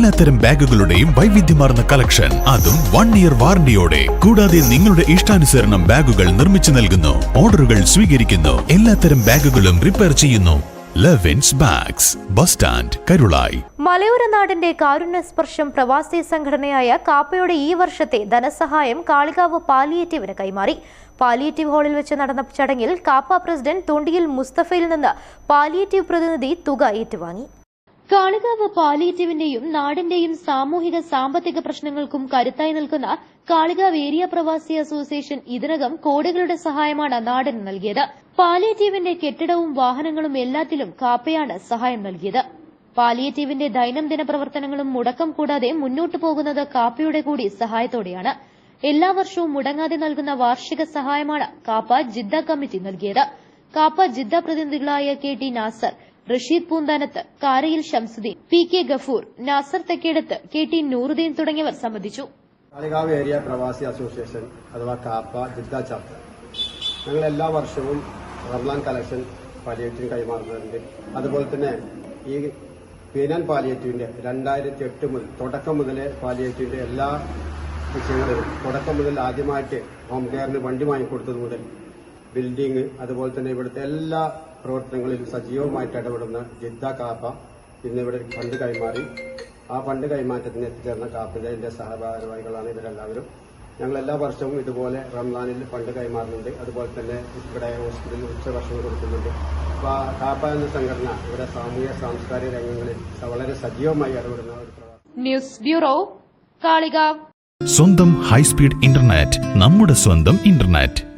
എല്ലാത്തരം ബാഗുകളുടെയും വൈവിധ്യമാർന്ന കളക്ഷൻ. അതും വൺ ഇയർ വാറണ്ടിയോടെ കൂടാതെ നിങ്ങളുടെ ഇഷ്ടാനുസരണം ബാഗുകൾ നിർമ്മിച്ചു നൽകുന്നു. ഓർഡറുകൾ സ്വീകരിക്കുന്നു. എല്ലാത്തരം ബാഗുകളും റിപ്പയർ ചെയ്യുന്നു. Levins bags bus stand Karulai മലയോര നാടിന്റെ കാരുണ്യസ്പർശം പ്രവാസി സംഘടനയായ കാപ്പയുടെ ഈ വർഷത്തെ ധനസഹായം കാളികാവ് പാലിയേറ്റീവിന് കൈമാറി. പാലിയേറ്റീവ് ഹാളിൽ വെച്ച് നടന്ന ചടങ്ങിൽ കാപ്പ പ്രസിഡന്റ് തുണ്ടിയിൽ മുസ്തഫയിൽ നിന്ന് പാലിയേറ്റീവ് പ്രതിനിധി തുക ഏറ്റുവാങ്ങി. കാളികാവ് പാലിയേറ്റീവിന്റെയും നാടിന്റെയും സാമൂഹിക സാമ്പത്തിക പ്രശ്നങ്ങൾക്കും കരുത്തായി നിൽക്കുന്ന കാളികാവ് ഏരിയ പ്രവാസി അസോസിയേഷൻ ഇതിനകം കോടികളുടെ സഹായമാണ് നാടിന് നൽകിയത്. പാലിയേറ്റീവിന്റെ കെട്ടിടവും വാഹനങ്ങളും എല്ലാത്തിലും കാപ്പയാണ് സഹായം നൽകിയത്. പാലിയേറ്റീവിന്റെ ദൈനംദിന പ്രവർത്തനങ്ങളും മുടക്കം കൂടാതെ മുന്നോട്ടു പോകുന്നത് കാപ്പയുടെ കൂടി സഹായത്തോടെയാണ്. എല്ലാ വർഷവും മുടങ്ങാതെ നൽകുന്ന വാർഷിക സഹായമാണ് കാപ്പ ജിദ്ദ കമ്മിറ്റി നൽകിയത്. KAAPA Jeddah പ്രതിനിധികളായ K T Nasar Rasheed Poonthanath Karayil Shamsuddin P K Gafoor Nasar Thekkedath K T Nooruddin തുടങ്ങിയവർ സംബന്ധിച്ചു. കാളികാവ് ഏരിയ പ്രവാസി അസോസിയേഷൻ അഥവാ കാപ്പ ജിദ്ദ ചാപ്റ്റർ ഞങ്ങൾ എല്ലാ വർഷവും റംലാൻ കലക്ഷൻ പാലിയേറ്റീവ് കൈമാറുന്നുണ്ട്. അതുപോലെ തന്നെ ഈ പീനൽ പാലിയേറ്റീവിന്റെ രണ്ടായിരത്തി എട്ട് മുതൽ തുടക്കം മുതലേ പാലിയേറ്റീവിന്റെ എല്ലാ വിഷയങ്ങളിലും തുടക്കം മുതൽ ആദ്യമായിട്ട് ഹോം കെയറിന് വണ്ടി വാങ്ങിക്കൊടുത്തത് മുതൽ ബിൽഡിംഗ് അതുപോലെ തന്നെ ഇവിടുത്തെ എല്ലാ പ്രവർത്തനങ്ങളിലും സജീവമായിട്ട് ഇടപെടുന്ന ജിദ്ദ കാപ്പ ഇന്നിവിടെ ഫണ്ട് കൈമാറി. ആ ഫണ്ട് കൈമാറ്റത്തിന് എത്തിച്ചേർന്ന കാപ്പിന്റെ സഹഭാരവാഹികളാണ് ഇവരെല്ലാവരും. ഞങ്ങൾ എല്ലാ വർഷവും ഇതുപോലെ റംസാനിൽ ഫണ്ട് കൈമാറുന്നുണ്ട്. അതുപോലെ തന്നെ ഇവിടെ ഹോസ്പിറ്റലിൽ ഉച്ചഭക്ഷണം കൊടുക്കുന്നുണ്ട്. അപ്പോൾ ആ കാപ്പ എന്ന സംഘടന ഇവിടെ സാമൂഹ്യ സാംസ്കാരിക രംഗങ്ങളിൽ വളരെ സജീവമായി ഇടപെടുന്ന ഒരു ന്യൂസ് ബ്യൂറോ കാളികാവ്. സ്വന്തം ഹൈസ്പീഡ് ഇന്റർനെറ്റ് നമ്മുടെ സ്വന്തം ഇന്റർനെറ്റ്.